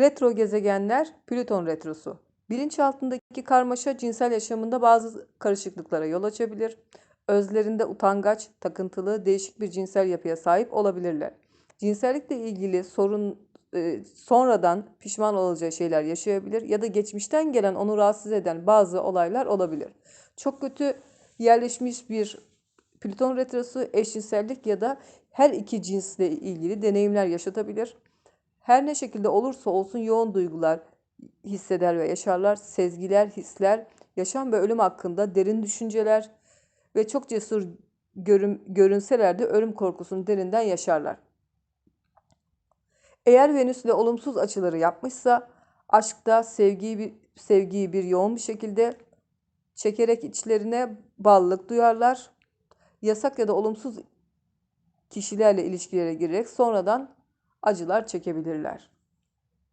Retro gezegenler, Plüton retrosu. Bilinçaltındaki karmaşa cinsel yaşamında bazı karışıklıklara yol açabilir. Özlerinde utangaç, takıntılı, değişik bir cinsel yapıya sahip olabilirler. Cinsellikle ilgili sorun e, sonradan pişman olacağı şeyler yaşayabilir ya da geçmişten gelen onu rahatsız eden bazı olaylar olabilir. Çok kötü yerleşmiş bir Plüton retrosu eşcinsellik ya da her iki cinsle ilgili deneyimler yaşatabilir. Her ne şekilde olursa olsun yoğun duygular hisseder ve yaşarlar. Sezgiler, hisler, yaşam ve ölüm hakkında derin düşünceler ve çok cesur görün, görünseler de ölüm korkusunu derinden yaşarlar. Eğer Venüs ile olumsuz açıları yapmışsa aşkta sevgiyi bir, sevgiyi bir yoğun bir şekilde çekerek içlerine bağlılık duyarlar. Yasak ya da olumsuz kişilerle ilişkilere girerek sonradan acılar çekebilirler.